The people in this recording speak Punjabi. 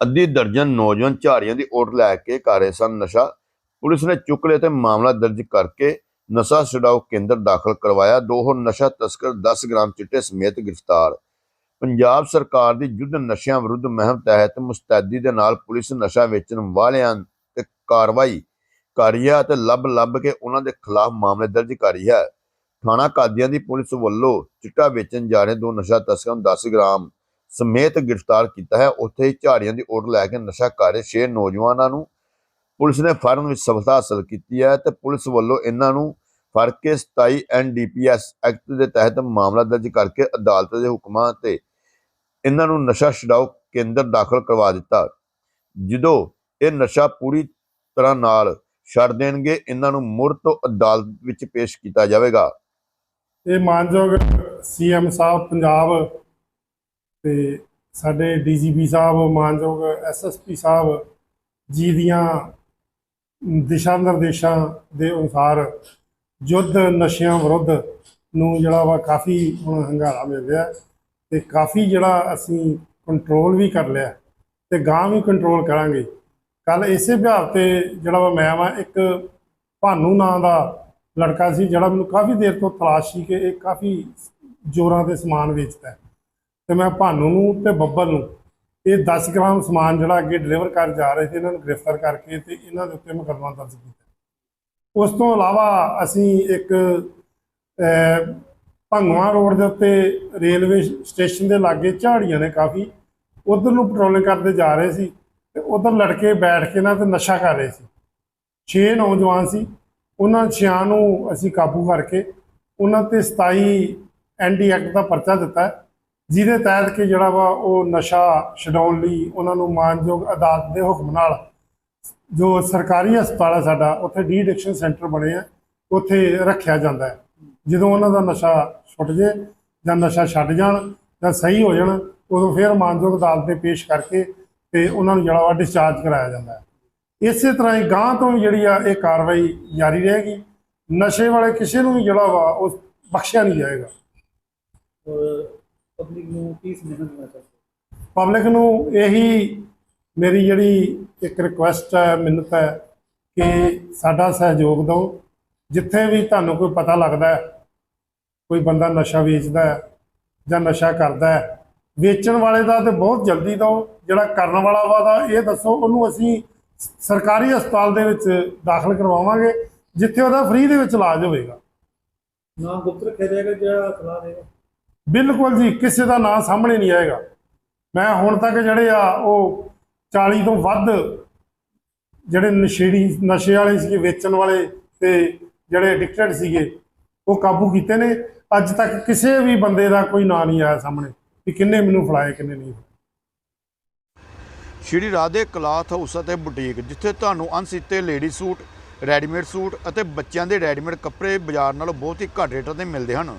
ਅੱਧੀ ਦਰਜਨ ਨੌਜਵਾਨ ਝਾੜੀਆਂ ਦੀ ਓਟ ਲੈ ਕੇ ਕਰ ਰਹੇ ਸਨ। ਨਸ਼ਾ ਪੁਲਿਸ ਨੇ ਚੁੱਕ ਲਿਆ ਤੇ ਮਾਮਲਾ ਦਰਜ ਕਰਕੇ ਨਸ਼ਾ ਛੁਡਾਊ ਕੇਂਦਰ ਦਾਖਲ ਕਰਵਾਇਆ। ਦੋ ਹੋਰ ਨਸ਼ਾ ਤਸਕਰ 10 ਗ੍ਰਾਮ ਚਿੱਟੇ ਸਮੇਤ ਗ੍ਰਿਫਤਾਰ। ਪੰਜਾਬ ਸਰਕਾਰ ਦੀ ਯੁੱਧ ਨਸ਼ਿਆਂ ਵਿਰੁੱਧ ਮੁਹਿੰਮ ਤਹਿਤ ਮੁਸਤੈਦੀ ਦੇ ਨਾਲ ਪੁਲਿਸ ਨਸ਼ਾ ਵੇਚਣ ਵਾਲਿਆਂ ਤੇ ਕਾਰਵਾਈ ਕਰ ਰਹੀ ਹੈ ਤੇ ਲੱਭ ਲੱਭ ਕੇ ਉਹਨਾਂ ਦੇ ਖਿਲਾਫ ਮਾਮਲੇ ਦਰਜ ਕਰ ਰਹੀ ਹੈ। ਥਾਣਾ ਕਾਦੀਆਂ ਦੀ ਪੁਲਿਸ ਵੱਲੋਂ ਚਿੱਟਾ ਵੇਚਣ ਜਾ ਰਹੇ ਦੋ ਨਸ਼ਾ ਤਸਕਰਾਂ ਨੂੰ 10 ਗ੍ਰਾਮ ਸਮੇਤ ਗ੍ਰਿਫਤਾਰ ਕੀਤਾ ਹੈ। ਉੱਥੇ ਹੀ ਝਾੜੀਆਂ ਦੀ ਓਟ ਲੈ ਕੇ ਨਸ਼ਾ ਕਰ ਰਹੇ ਛੇ ਨੌਜਵਾਨਾਂ ਨੂੰ ਪੁਲਿਸ ਨੇ ਫੜਨ ਵਿੱਚ ਸਫਲਤਾ ਹਾਸਲ ਕੀਤੀ ਹੈ ਤੇ ਪੁਲਿਸ ਵੱਲੋਂ ਇਹਨਾਂ ਨੂੰ ਫੜ ਕੇ 27 ਐਨਡੀਪੀਐਸ ਐਕਟ ਦੇ ਤਹਿਤ ਮਾਮਲਾ ਦਰਜ ਕਰਕੇ ਅਦਾਲਤ ਦੇ ਹੁਕਮਾਂ ਤੇ ਇਹਨਾਂ ਨੂੰ ਨਸ਼ਾ ਛਡਾਊ ਕੇਂਦਰ ਦਾਖਲ ਕਰਵਾ ਦਿੱਤਾ। ਜਦੋਂ ਇਹ ਨਸ਼ਾ ਪੂਰੀ ਤਰ੍ਹਾਂ ਨਾਲ ਛੱਡ ਦੇਣਗੇ, ਇਹਨਾਂ ਨੂੰ ਮੁੜ ਤੋਂ ਅਦਾਲਤ ਵਿੱਚ ਪੇਸ਼ ਕੀਤਾ ਜਾਵੇਗਾ। ਇਹ ਮਾਨਯੋਗ ਸੀਐਮ ਸਾਹਿਬ, ਪੰਜਾਬ ਤੇ ਸਾਡੇ ਡੀਜੀਪੀ ਸਾਹਿਬ, ਮਾਨਯੋਗ ਐਸਐਸਪੀ ਸਾਹਿਬ ਜੀ ਦੀਆਂ ਦਿਸ਼ਾ ਨਿਰਦੇਸ਼ਾਂ ਦੇ ਅਨੁਸਾਰ ਯੁੱਧ ਨਸ਼ਿਆਂ ਵਿਰੁੱਧ ਨੂੰ ਜਿਹੜਾ ਵਾ ਕਾਫੀ ਹੁਣ ਹੰਗਾਰਾ ਮਿਲ ਰਿਹਾ ਤੇ ਕਾਫੀ ਜਿਹੜਾ ਅਸੀਂ ਕੰਟਰੋਲ ਵੀ ਕਰ ਲਿਆ ਤੇ ਗਾਂ ਵੀ ਕੰਟਰੋਲ ਕਰਾਂਗੇ ਕੱਲ ਇਸੇ ਵਿਹਾਰ ਤੇ ਜਿਹੜਾ ਵਾ ਮੈਂ ਵਾ ਇੱਕ ਭਾਨੂ ਨਾਂ ਦਾ ਲੜਕਾ ਸੀ ਜਿਹੜਾ ਮੈਨੂੰ ਕਾਫੀ ਦੇਰ ਤੋਂ ਤਲਾਸ਼ ਸੀ ਕਿ ਇਹ ਕਾਫੀ ਜੋਰਾਂ ਤੇ ਸਮਾਨ ਵੇਚਦਾ ਹੈ। ਤੇ ਮੈਂ ਭਾਨੂ ਨੂੰ ਤੇ ਬੱਬਲ ਨੂੰ ਇਹ 10 ਗ੍ਰਾਮ ਸਮਾਨ ਜਿਹੜਾ ਅੱਗੇ ਡਿਲੀਵਰ ਕਰ ਜਾ ਰਹੇ ਸੀ ਇਹਨਾਂ ਨੂੰ ਗ੍ਰਿਫਤਾਰ ਕਰਕੇ ਤੇ ਇਹਨਾਂ ਦੇ ਉੱਤੇ ਮੁਕੱਦਮਾ ਦਰਜ ਕੀਤਾ। ਉਸ ਤੋਂ ਇਲਾਵਾ ਅਸੀਂ ਇੱਕ ਅਹ, ਭੰਗਵਾ ਰੋਡ ਦੇ ਉੱਤੇ ਰੇਲਵੇ ਸਟੇਸ਼ਨ ਦੇ ਲਾਗੇ ਝਾੜੀਆਂ ਨੇ ਕਾਫੀ ਉਧਰ ਨੂੰ ਪੈਟਰੋਲਿੰਗ ਕਰਦੇ ਜਾ ਰਹੇ ਸੀ ਤੇ ਉਧਰ ਲੜਕੇ ਬੈਠ ਕੇ ਨਾ ਤੇ ਨਸ਼ਾ ਕਰ ਰਹੇ ਸੀ। ਛੇ ਨੌਜਵਾਨ ਸੀ ਉਹਨਾਂ ਛਿਆਂ ਨੂੰ ਅਸੀਂ ਕਾਬੂ ਕਰਕੇ ਉਹਨਾਂ ਤੇ 27 ਐਨਡੀ ਐਕਟ ਦਾ ਪਰਚਾ ਦਿੱਤਾ। ਜਿਹਦੇ ਤਹਿਤ ਕਿ ਜਿਹੜਾ ਵਾ ਉਹ ਨਸ਼ਾ ਛਡਾਉਣ ਲਈ ਉਹਨਾਂ ਨੂੰ ਮਾਨਯੋਗ ਅਦਾਲਤ ਦੇ ਹੁਕਮ ਨਾਲ ਜੋ ਸਰਕਾਰੀ ਹਸਪਤਾਲ ਹੈ ਸਾਡਾ, ਉੱਥੇ ਡੀ ਐਡਿਕਸ਼ਨ ਸੈਂਟਰ ਬਣੇ ਆ, ਉੱਥੇ ਰੱਖਿਆ ਜਾਂਦਾ ਹੈ। ਜਦੋਂ ਉਹਨਾਂ ਦਾ ਨਸ਼ਾ ਛੁੱਟ ਜੇ ਜਾਂ ਨਸ਼ਾ ਛੱਡ ਜਾਣ ਜਾਂ ਸਹੀ ਹੋ ਜਾਣ, ਉਦੋਂ ਫਿਰ ਮਾਨਯੋਗ ਅਦਾਲਤ ਦੇ ਪੇਸ਼ ਕਰਕੇ ਤੇ ਉਹਨਾਂ ਨੂੰ ਜਿਹੜਾ ਵਾ ਡਿਸਚਾਰਜ ਕਰਾਇਆ ਜਾਂਦਾ ਹੈ। ਇਸੇ ਤਰ੍ਹਾਂ ਹੀ ਗਾਂ ਤੋਂ ਵੀ ਜਿਹੜੀ ਆ ਇਹ ਕਾਰਵਾਈ ਜਾਰੀ ਰਹੇਗੀ। ਨਸ਼ੇ ਵਾਲੇ ਕਿਸੇ ਨੂੰ ਵੀ ਜਿਹੜਾ ਵਾ ਉਹ ਬਖਸ਼ਿਆ ਨਹੀਂ ਜਾਏਗਾ। ਪਬਲਿਕ ਨੂੰ ਕੀ ਸੁਨੇਹਾ ਦੇਣਾ ਚਾਹੁੰਦੇ ਪਬਲਿਕ ਨੂੰ ਇਹੀ ਮੇਰੀ ਜਿਹੜੀ ਇੱਕ ਰਿਕੁਐਸਟ ਹੈ ਮਿੰਨਤ ਹੈ ਕਿ ਸਾਡਾ ਸਹਿਯੋਗ ਦਿਓ। ਜਿੱਥੇ ਵੀ ਤੁਹਾਨੂੰ ਕੋਈ ਪਤਾ ਲੱਗਦਾ ਹੈ ਕੋਈ ਬੰਦਾ ਨਸ਼ਾ ਵੇਚਦਾ ਹੈ ਜਾਂ ਨਸ਼ਾ ਕਰਦਾ ਹੈ ਵੇਚਣ ਵਾਲੇ ਦਾ ਤੇ ਬਹੁਤ ਜਲਦੀ ਦਿਓ। ਜਿਹੜਾ ਕਰਨ ਵਾਲਾ ਵਾ ਦਾ ਇਹ ਦੱਸੋ ਉਹਨੂੰ ਅਸੀਂ ਸਰਕਾਰੀ ਹਸਪਤਾਲ ਦੇ ਵਿੱਚ ਦਾਖਲ ਕਰਵਾਵਾਂਗੇ ਜਿੱਥੇ ਉਹਦਾ ਫ੍ਰੀ ਦੇ ਵਿੱਚ ਇਲਾਜ ਹੋਵੇਗਾ। ਨਾਮ ਗੁਪਤ ਰੱਖਿਆ ਜਾਏਗਾ ਜਿਹੜਾ ਸਲਾਹ ਦੇਗਾ ਬਿਲਕੁਲ ਜੀ, ਕਿਸੇ ਦਾ ਨਾਂ ਸਾਹਮਣੇ ਨਹੀਂ ਆਏਗਾ। ਮੈਂ ਹੁਣ ਤੱਕ ਜਿਹੜੇ ਆ, ਉਹ 40 ਤੋਂ ਵੱਧ ਜਿਹੜੇ ਨਸ਼ੇੜੀ, ਨਸ਼ੇ ਵਾਲੇ ਸੀਗੇ, ਵੇਚਣ ਵਾਲੇ ਤੇ ਜਿਹੜੇ ਐਡਿਕਟਡ ਸੀਗੇ, ਉਹ ਕਾਬੂ ਕੀਤੇ ਨੇ। ਅੱਜ ਤੱਕ ਕਿਸੇ ਵੀ ਬੰਦੇ ਦਾ ਕੋਈ ਨਾਂ ਨਹੀਂ ਆਇਆ ਸਾਹਮਣੇ ਕਿ ਕਿੰਨੇ ਮੈਨੂੰ ਫੜਾਏ, ਕਿੰਨੇ ਨਹੀਂ ਸ਼੍ਰੀ ਰਾਧੇ ਕਲਾਥ ਹਾਊਸ ਅਤੇ ਬੁਟੀਕ, ਜਿੱਥੇ ਤੁਹਾਨੂੰ ਅਣਸੀਤੇ ਲੇਡੀ ਸੂਟ, ਰੈਡੀਮੇਡ ਸੂਟ ਅਤੇ ਬੱਚਿਆਂ ਦੇ ਰੈਡੀਮੇਡ ਕੱਪੜੇ ਬਾਜ਼ਾਰ ਨਾਲੋਂ ਬਹੁਤ ਹੀ ਘੱਟ ਰੇਟਾਂ ਤੇ ਮਿਲਦੇ ਹਨ।